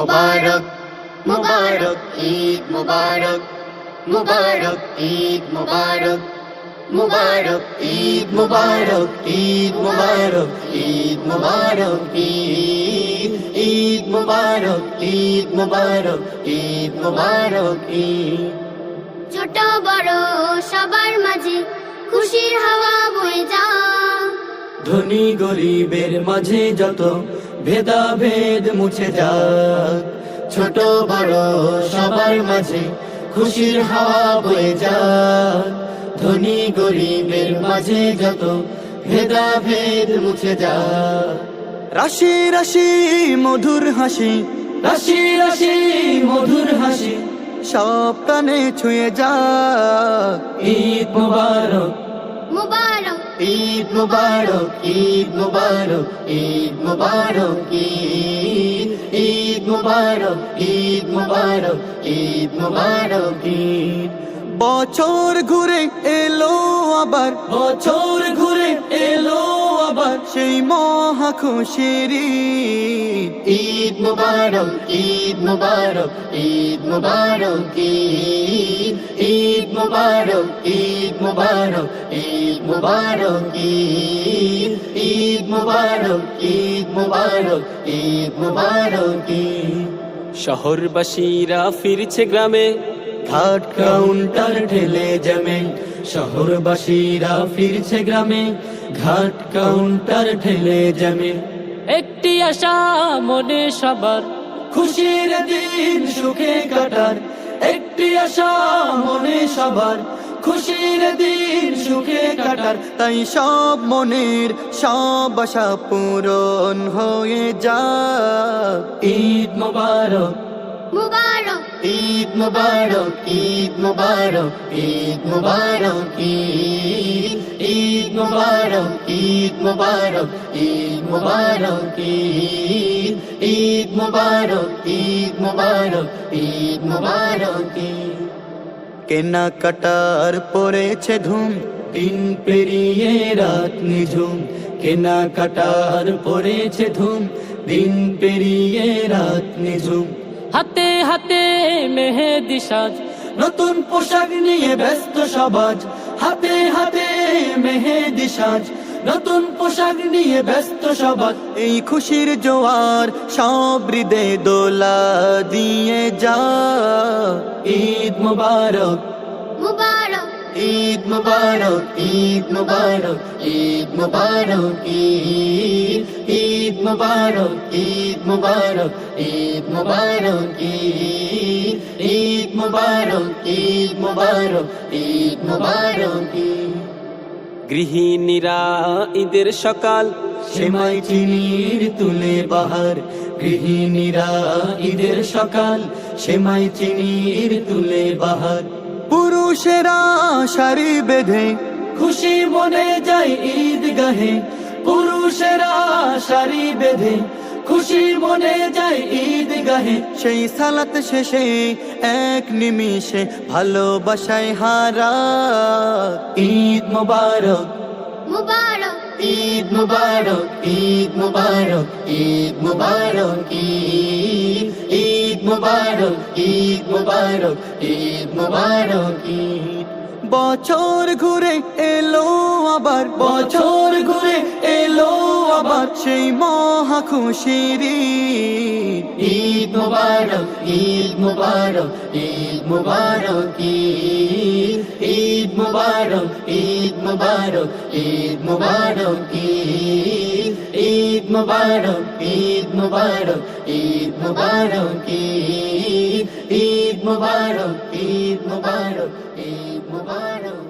মুবারক মুবারক ঈদ মুবারক মুবারক ঈদ মুবারক মুবারক ঈদ মুবারক ঈদ মুবারক ঈদ মুবারক ঈদ ঈদ মুবারক ঈদ মুবারক ঈদ মুবারক ঈদ। ছোট বড় সবার মাঝে খুশির হাওয়া বয়ে যা ধনী গরিবের মাঝে যত ভেদাভেদ মুছে যাক। ছোট বড় সবার মাঝে খুশির হাওয়া বয়ে যাক। ধনী গরিবের মাঝে যত ভেদাভেদ মুছে যাক। রাশি রাশি, মধুর হাসি। রাশি রাশি, মধুর হাসি। সব কানে ছুঁয়ে যা ঈদ মুবারক। মুবারক। ঈদ মুবারক ঈদ মুবারক ঈদ মুবারক ঈদ ঈদ মুবারক ঈদ মুবারক ঈদ মুবারক ঈদ বছর ঘুরে এলো আবার বছর ঘুরে এলো আবার সেই মহা খুশির। ঈদ মুবারক ঈদ মুবারক ঈদ মুবারক ঈদ মুবারক ঈদ মুবারক ঈদ মুবারক, ঈদ ঈদ মুবারক ঈদ মুবারক ঈদ মুবারক শহরবাসীরা ফিরছে গ্রামে, ঘাট কাউন্টার ঠেলে জমে। শহরবাসীরা ফিরছে গ্রামে, ঘাট কাউন্টার ঠেলে জমে। একটি আশা মনে সবার। খুশির দিন সুখে কাটার। একটি আশা মনে সবার। খুশির দিন সুখে কাটার। তাই সব মনের সব আশা পূরণ হয়ে যা ঈদ মোবারক। মুবারক। ঈদ মুবারক ঈদ মুবারক ঈদ মুবারক ঈদ। ঈদ মুবারক ঈদ মুবারক ঈদ মুবারক ঈদ ঈদ মুবারক ঈদ মুবারক ঈদ মুবারক। কেনা কাটার পড়েছে ধুম। দিন পেরিয়ে রাত নিঝুম। কেনা কাটার পড়েছে ধুম। দিন পেরিয়ে রাত নিঝুম। হাতে হাতে মেহেদি সাজ। নতুন পোশাক নিয়ে ব্যস্ত সমাজ। হাতে হাতে মেহেদি সাজ নতুন পোশাক নিয়ে ব্যস্ত সমাজ এই খুশির জোয়ার সব হৃদে দোলা দিয়ে যা। ঈদ মুবারক। মুবারক। ঈদ মুবারক ঈদ মুবারক ঈদ মুবারক ঈদ ঈদ মুবারক ঈদ মুবারক ঈদ মুবারক ঈদ ঈদ মুবারক ঈদ মুবারক ঈদ মুবারক ঈদ গৃহিণীরা ঈদের সকাল। সেমাই চিনির তুলে বাহার। গৃহিণীরা ঈদের সকাল। সেমাই চিনির তুলে বাহার। পুরুষেরা শাড়ি বেঁধে। খুশি মনে যায় ঈদ গাহে পুরুষেরা শাড়ি বেঁধে। খুশি মনে যায় ঈদ গাহে সেই সালাত শেষে এক নিমিষে ভালোবাসায় হারা। ঈদ মোবারক। মুবারক। ঈদ মুবারক ঈদ মুবারক ঈদ মুবারক ঈদ ঈদ মুবারক ঈদ মুবারক ঈদ মুবারক ঈদ। বছর ঘুরে এলো আবার। বছর ঘুরে এলো সেই মহা খুশির ঈদ। মুবারক ঈদ মুবারক ঈদ মুবারক ঈদ মুবারক ঈদ মুবারক ঈদ মুবারক ঈদ মুবারক ঈদ মুবারক ঈদ মুবারক ঈদ মুবারক ঈদ মুবারক ঈদ মুবারক